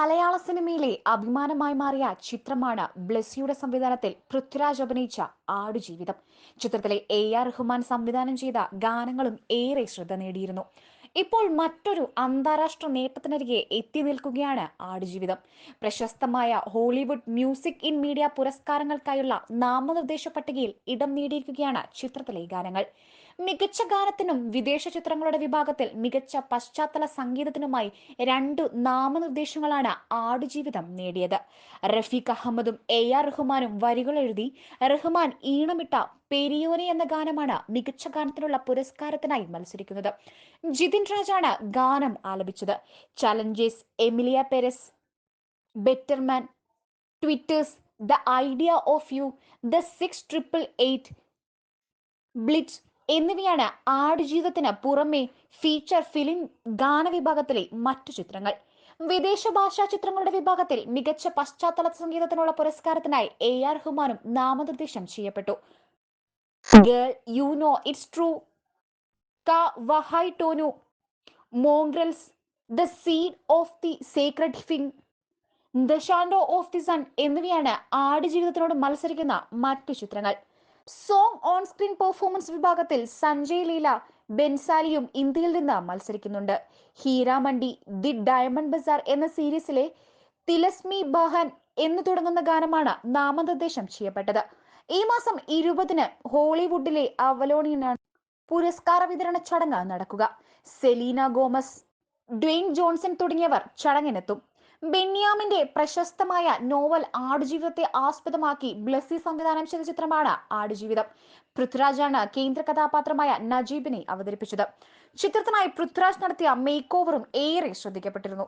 മലയാള സിനിമയിലെ അഭിമാനമായി മാറിയ ചിത്രമാണ് ബ്ലെസ്സിയുടെ സംവിധാനത്തിൽ പൃഥ്വിരാജ് അഭിനയിച്ച ആടുജീവിതം. ചിത്രത്തിലെ എ ആർ റഹ്മാൻ സംവിധാനം ചെയ്ത ഗാനങ്ങളും ഏറെ ശ്രദ്ധ നേടിയിരുന്നു. ഇപ്പോൾ മറ്റൊരു അന്താരാഷ്ട്ര നേട്ടത്തിനരികെ എത്തി നിൽക്കുകയാണ് ആടുജീവിതം. പ്രശസ്തമായ ഹോളിവുഡ് മ്യൂസിക് ഇൻ മീഡിയ പുരസ്കാരങ്ങൾക്കായുള്ള നാമനിർദ്ദേശ പട്ടികയിൽ ഇടം നേടിയിരിക്കുകയാണ് ചിത്രത്തിലെ ഗാനങ്ങൾ. മികച്ച ഗാനത്തിനും വിദേശ ചിത്രങ്ങളുടെ വിഭാഗത്തിൽ മികച്ച പശ്ചാത്തല സംഗീതത്തിനുമായി രണ്ടു നാമനിർദ്ദേശങ്ങളാണ് ആടുജീവിതം നേടിയത്. റഫീഖ് അഹമ്മദും എ ആർ റഹ്മാനും വരികൾ എഴുതി റഹ്മാൻ ഈണമിട്ട പെരിയോനെ എന്ന ഗാനമാണ് മികച്ച ഗാനത്തിനുള്ള പുരസ്കാരത്തിനായി മത്സരിക്കുന്നത്. ജിതിൻ രാജാണ് ഗാനം ആലപിച്ചത്. Challengers Emilia Perez Better Man Twisters the idea of you the six triple eight Blitz എന്നിവയാണ് ആടുജീവിതത്തിന് പുറമെ ഫീച്ചർ ഫിലിം ഗാന വിഭാഗത്തിലെ മറ്റു ചിത്രങ്ങൾ. വിദേശ ഭാഷാ ചിത്രങ്ങളുടെ വിഭാഗത്തിൽ മികച്ച പശ്ചാത്തല സംഗീതത്തിനുള്ള പുരസ്കാരത്തിനായി എ ആർ ഹുമാനും നാമനിർദ്ദേശം ചെയ്യപ്പെട്ടു. Girl you know it's true ക ടോനു Mongrels the seed of the secret fig the shadow of the sun എന്നിവയാണ് ആടുജീവിതത്തിനോട് മത്സരിക്കുന്ന മറ്റു ചിത്രങ്ങൾ. സോങ് ഓൺ സ്ക്രീൻ പെർഫോമൻസ് വിഭാഗത്തിൽ സഞ്ജയ് ലീല ബെൻസാലിയും ഇന്ത്യയിൽ നിന്ന് മത്സരിക്കുന്നുണ്ട്. ഹീരാമണ്ടി ദി ഡയമണ്ട് ബസാർ എന്ന സീരീസിലെ തിലസ്മി ബഹൻ എന്ന് തുടങ്ങുന്ന ഗാനമാണ് നാമനിർദ്ദേശം ചെയ്യപ്പെട്ടത്. ഈ മാസം ഇരുപതിന് ഹോളിവുഡിലെ അവലോണിയനാണ് പുരസ്കാര വിതരണ ചടങ്ങ് നടക്കുക. സെലീന ഗോമസ് ഡ്വെയിൻ ജോൺസൺ തുടങ്ങിയവർ ചടങ്ങിനെത്തും. ബെന്യാമിന്റെ പ്രശസ്തമായ നോവൽ ആടുജീവിതത്തെ ആസ്പദമാക്കി ബ്ലസ്സി സംവിധാനം ചെയ്ത ചിത്രമാണ് ആടുജീവിതം. പൃഥ്വിരാജാണ് കേന്ദ്ര കഥാപാത്രമായ നജീബിനെ അവതരിപ്പിച്ചത്. ചിത്രത്തിനായി പൃഥ്വിരാജ് നടത്തിയ മേക്ക് ഓവറും ഏറെ ശ്രദ്ധിക്കപ്പെട്ടിരുന്നു.